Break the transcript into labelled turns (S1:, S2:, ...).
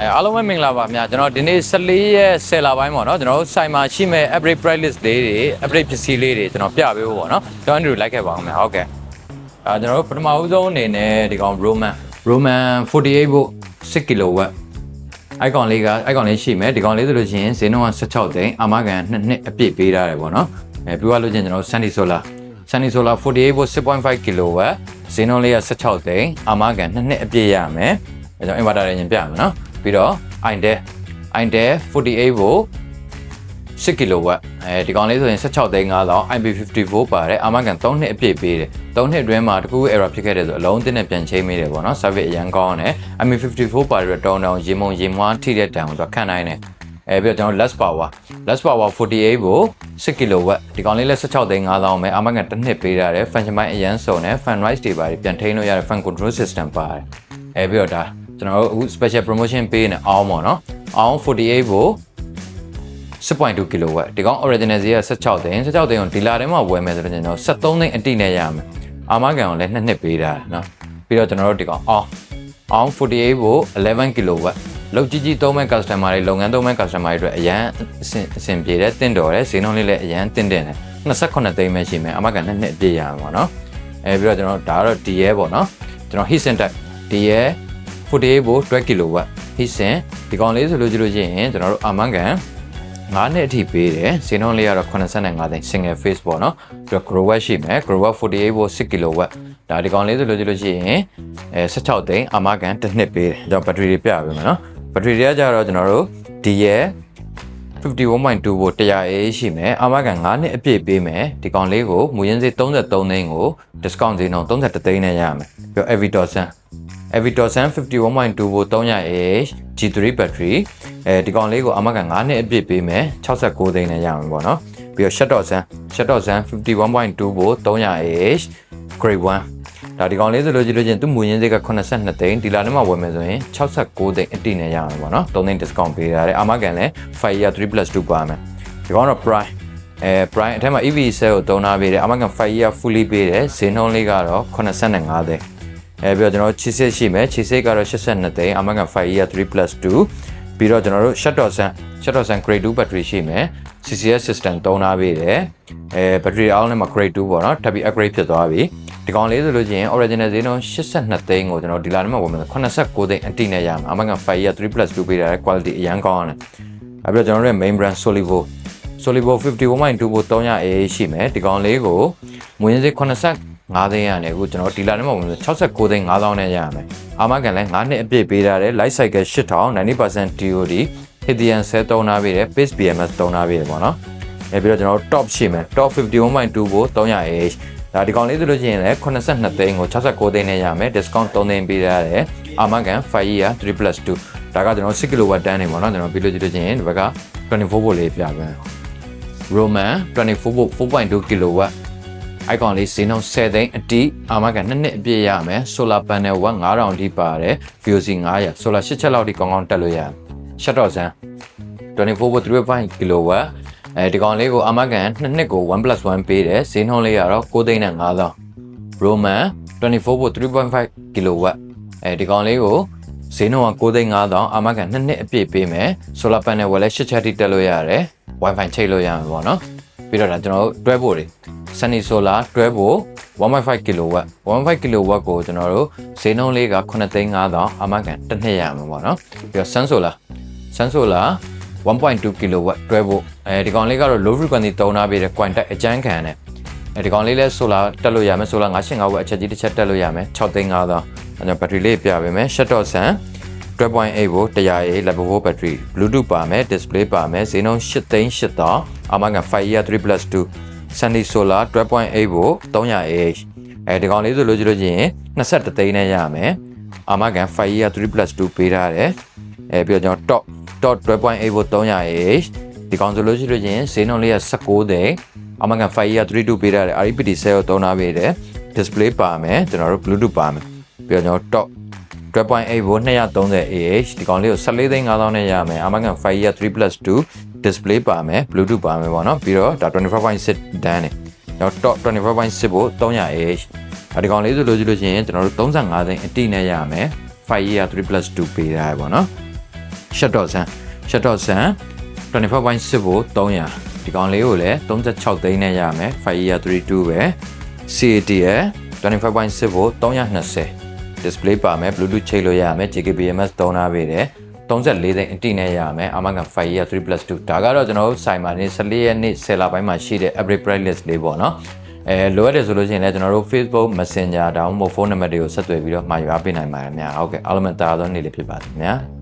S1: အဲအားလုံးပဲမင်္ဂလာပါခင်ဗျာကျွန်တော်ဒီနေ့14ရက်10လပိုင်းပေါ့နော်ကျွန်တော်တို့ဆိုင်မှာရှိမဲ့ upgrade price list လေးတွေ upgrade ပစ္စည်းလေးတွေကျွန်တော်ပြပေးဖို့ပေါ့နော်ကျွန်တော်တို့လိုက်ခဲ့ပါအောင်ခင်ဗျာဟုတ်ကဲ့အဲကျွန်တော်တို့ပထမဦးဆုံးအနေနဲ့ဒီကောင် Roman Roman 48 volt 6 kW အိုက်ကွန်လေးကအိုက်ကွန်လေးရှိမယ်ဒီကောင်လေးဆိုလို့ရှိရင်ဈေးနှုန်းက16သိန်းအာမခံ2နှစ်အပြည့်ပေးထားတယ်ပေါ့နော်အဲပြီးသွားလို့ချင်းကျွန်တော် Sunny Solar Sunny Solar 48 volt 6.5 kW ဈေးနှုန်းလေးက16သိန်းအာမခံ2နှစ်အပြည့်ရမယ်အဲကြောင့် inverter တွေရင်ပြမယ်နော် ပြီးတော့ Intel Intel 48 volt 6 kW အဲဒီကောင်လေးဆိုရင်16သိန်း5000 IP54 ပါတယ်အာမခံ3နှစ်အပြည့်ပေးတယ်3နှစ်အတွင်းမှာတကူ error ဖြစ်ခဲ့တယ်ဆိုအလုံးအတင်းနဲ့ပြန်ချိန်မိတယ်ပေါ့နော် service အရန်ကောင်းတယ် IP54 ပါတဲ့တောင်းတောင်းရေမုံရေမွားထိတဲ့တန်ကိုသူခံနိုင်တယ်အဲပြီးတော့ကျွန်တော် less power less power 48ကို6 kW ဒီကောင်လေးလည်း16သိန်း5000ပဲအာမခံတစ်နှစ်ပေးရတယ် function ပိုင်းအရန်စုံတယ် fan rise တွေပါတယ်ပြန်ထိန်းလို့ရတဲ့ fan control system ပါတယ်အဲပြီးတော့ဒါ ကျွန်တော်တို့အခု special promotion ပေးနေအောင်ပေါ့နော်အောင်48ကို6.2 kW ဒီကောင် original ဈေးက16သိန်း16သိန်းကိုဒီလာထဲမှာဝယ်မယ်ဆိုတော့ကျွန်တော်73သိန်းအတိနဲ့ရမယ်အာမခံကိုလည်း2နှစ်ပေးတာနော်ပြီးတော့ကျွန်တော်တို့ဒီကောင်အောင်အောင်48ကို11 kW လောက်ကြီးကြီးသုံးမဲ့ customer တွေလုပ်ငန်းသုံးမဲ့ customer တွေအတွက်အရန်အဆင်အဆင်ပြေတယ်တင့်တော်တယ်ဈေးနှုန်းလေးလည်းအရန်တင့်တယ်28သိန်းပဲရှိမယ်အမကန်နဲ့နှစ်ပြည့်ရမှာပေါ့နော်အဲပြီးတော့ကျွန်တော်ဒါကတော့ DA ပေါ့နော်ကျွန်တော် hit center DA 48ကို12 kW heat sink ဒီကောင်လေးဆိုလို့ကြည့်လို့ရှိရင်ကျွန်တော်တို့အာမခံ9နှစ်အထိပေးတယ်ဈေးနှုန်းလေးကတော့85သိန်း single face ပေါ့နော်ပြီးတော့ grow watt ရှိမယ် grow watt 48 volt 6 kW ဒါဒီကောင်လေးဆိုလို့ကြည့်လို့ရှိရင်အဲ16သိန်းအာမခံတစ်နှစ်ပေးတယ်ကျွန်တော်ဘက်ထရီတွေပြပေးမယ်နော်ဘက်ထရီတွေကကြတော့ကျွန်တော်တို့ဒီရဲ့51.2 volt 100A ရှိမယ်အာမခံ9နှစ်အပြည့်ပေးမယ်ဒီကောင်လေးကိုမူရင်းစေး33သိန်းကို discount ဈေးနှုန်း31သိန်းနဲ့ရမယ်ပြီးတော့ Evitosan Evitosan 51.2 volt 300Ah G3 battery အဲဒီကောင်လေးကိုအာမခံ9နှစ်အပြည့်ပေးမယ်69သိန်းနဲ့ရမယ်ပေါ့နော်ပြီးတော့ Shuttersan Shuttersan 51.2 volt 300Ah grade 1ဒါဒီကောင်လေးဆိုလို့ကြည့်လို့ချင်းသူမူရင်းဈေးက82သိန်းဒီလာထဲမှာဝယ်မယ်ဆိုရင်69သိန်းအတိနဲ့ရမယ်ပေါ့နော်3သိန်း discount ပေးရတယ်အာမခံလည်း Fire 3+2 ပါမယ်ဒီကောင်တော့ Prime အဲ Prime အထက်မှာ EV cell ကိုတုံးထားပေးတယ်အာမခံ Fire year fully ပေးတယ်ဈေးနှုန်းလေးကတော့85သိန်း အဲပြီးတော့ကျွန်တော်တို့ချစ်စစ်ရှိမယ်ချစ်စစ်ကတော့82သိန်းအာမခံ Fire year 3+2 ပြီးတော့ကျွန်တော်တို့ Shutter Sun Shutter Sun Grade 2 battery ရှိမယ် CCS system တုံးထားပေးတယ်အဲ battery အောင်းထဲမှာ Grade 2ပေါ့နော်ထပ်ပြီး upgrade ဖြစ်သွားပြီဒီကောင်လေးဆိုလို့ချင်း original ဈေးနှုန်း82သိန်းကိုကျွန်တော်ဒီလာထဲမှာဝင်မယ်89သိန်းအတိနဲ့ရမှာအမှန်က Fire year 3+2 ပေးတာ quality အရန်ကောင်းတယ်အဲပြီးတော့ကျွန်တော်တို့ရဲ့ main brand Solivo Solivo 51.2volt 300 AA ရှိမယ်ဒီကောင်လေးကိုမွေးစေး 85သိန်းရတယ်အခုကျွန်တော်ဒီလာထဲမှာဝင်မယ်69သိန်း9000နဲ့ရမယ်အာမခံလည်း9နှစ်အပြည့်ပေးထားတယ် life cycle 8000 90% TOD Hithian cell တုံးထားပေးတယ် Pace BMS တုံးထားပေးတယ်ပေါ့နော်အဲပြီးတော့ကျွန်တော်တို့ top ရှိမယ် top 51.2 volt 300 AH ဒါဒီကောင်လေးဆိုလို့ရှိရင်လည်း82သိန်းကို69သိန်းနဲ့ရမယ် discount 3သိန်းပေးရတယ်အာမခံ5 year 3+2 ဒါကကျွန်တော်6 kW တန်းနေပေါ့နော်ကျွန်တော်ပြီးလို့ကြည့်လို့ချင်းဒီဘက်က24 volt လေးပြပါမယ် Roman 24 volt 4.2 kW icon လေးဈေးနှုန်း10သိန်းအတိအာမခံနှစ်နှစ်အပြည့်ရမယ် solar panel 1 9000အထိပါတယ် VOC 900 solar 8ချက်လောက်ထိကောင်းကောင်းတက်လို့ရတယ် shutter sun 24 volt 3.5 kW အဲဒီကောင်လေးကိုအာမခံနှစ်နှစ်ကို 1+1 ပေးတယ်ဈေးနှုန်းလေးကတော့9သိန်းနဲ့9000 Roman 24 volt 3.5 kW အဲဒီကောင်လေးကိုဈေးနှုန်းက9သိန်း9000အာမခံနှစ်နှစ်အပြည့်ပေးမယ် solar panel ဝယ်လဲ8ချက်ထိတက်လို့ရတယ် wifi ချိတ်လို့ရမှာပေါ့နော်ပြီးတော့ဒါကျွန်တော်တို့တွဲဖို့တွေ Sunny Solar တွဲဖို့1.5 kW 1.5 kW ကိုကျွန်တော်တို့ဈေးနှုန်းလေးက9သိန်း9000အာမခံတစ်နှစ်ရမှာပေါ့နော်ပြီးတော့ Sun Solar Sun Solar 1.2 kW တွဲဖို့အဲဒီကောင်လေးကတော့ low frequency တုံးထားပေးတဲ့ coin တိုက်အကျန်းခံတယ်အဲဒီကောင်လေးလဲ solar တက်လို့ရမယ် solar 985ဝက်အချက်ကြီးတစ်ချက်တက်လို့ရမယ်6သိန်း9000အဲကြောင့် battery လေးပြပေးမယ် shuttle sun 12.8 volt 100A level 4 battery bluetooth ပါမယ် display ပါမယ်ဈေးနှုန်း8သိန်း8000အာမခံ5 year 3+2 sunny solar 12.8 volt 300Ah အဲဒီကောင်လေးဆိုလို့ကြည့်လို့ချင်း21သိန်းနဲ့ရမယ်အာမခံ5 year 3+2 ပေးထားတယ်အဲပြီးတော့ကျွန်တော် top top 12.8 volt 300Ah ဒီကောင်ဆိုလို့ရှိလို့ချင်းဈေးနှုန်းလေးက19သိန်းအာမခံ5 year 32ပေးထားတယ် RPD 10ကိုသုံးထားပေးတယ် display ပါမယ်ကျွန်တော်တို့ bluetooth ပါမယ်ပြီးတော့ကျွန်တော် top 12.8 volt 230 AH ဒီကောင်လေးကို14သိန်း5000နဲ့ရမယ်အာမခံ5 year 3+2 display ပါမယ် bluetooth ပါမယ်ပေါ့နော်ပြီးတော့ဒါ25.6ဒန်းနေကျွန်တော် top 25.6 volt 300 AH အဲဒီကောင်လေးဆိုလို့ကြည့်လို့ရှိရင်ကျွန်တော်တို့35သိန်းအတိနဲ့ရမယ်5 year 3+2 ပေးထားရပေါ့နော် shut dot ဆန် shut dot ဆန်24.6ဖို့300ဒီကောင်လေးကိုလည်း36သိန်းနဲ့ရမယ်5 year 32ပဲ CAT ရဲ့25.6ဖို့320 display ပါမယ် bluetooth ချိတ်လို့ရမယ် JKBMS သုံးထားပေးတယ် 34သိန်းအတိနဲ့ရမယ်အမကန်5 year 3 plus 2ဒါကတော့ကျွန်တော်တို့ဆိုင်မှာနေ14ရက်နေ့10လပိုင်းမှာရှိတဲ့ average price list လေးပေါ့နော်အဲလိုအပ်တယ်ဆိုလို့ရှိရင်လည်းကျွန်တော်တို့ Facebook Messenger ဒါမှမဟုတ်ဖုန်းနံပါတ်တွေကိုဆက်သွယ်ပြီးတော့မှာယူအားပေးနိုင်ပါတယ်ခင်ဗျာဟုတ်ကဲ့အားလုံးပဲတာသောနေ့လေးဖြစ်ပါစေခင်ဗျာ